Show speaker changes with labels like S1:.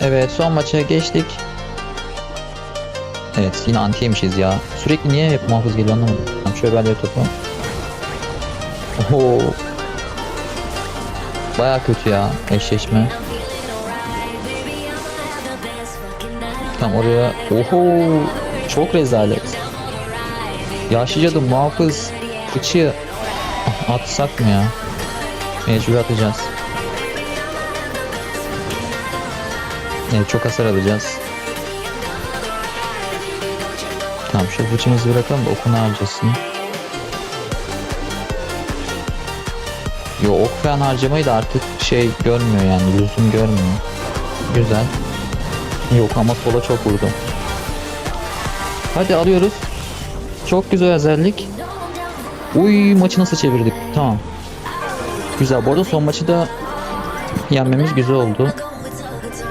S1: Evet son maça geçtik. Evet yine anti yemişiz ya. Sürekli niye hep muhafız geliyor anlamadım. Tamam şöyle ben topu. Oho. Baya kötü ya eşleşme. Tam oraya. Oho. Çok rezalet. Yaşlıca da muhafız. Fıçı. Ah, Atsak mı ya? Mecbur atacağız. Evet çok hasar alacağız. Tamam şu fıçımızı bırakalım da okunu harcasın. Yo ok falan harcamayı da artık şey görmüyor yani lüzum görmüyor. Güzel. Yok ama sola çok vurdum. Hadi alıyoruz. Çok güzel özellik. Uy maçı nasıl çevirdik? Tamam. Güzel. Bu arada son maçı da yenmemiz güzel oldu.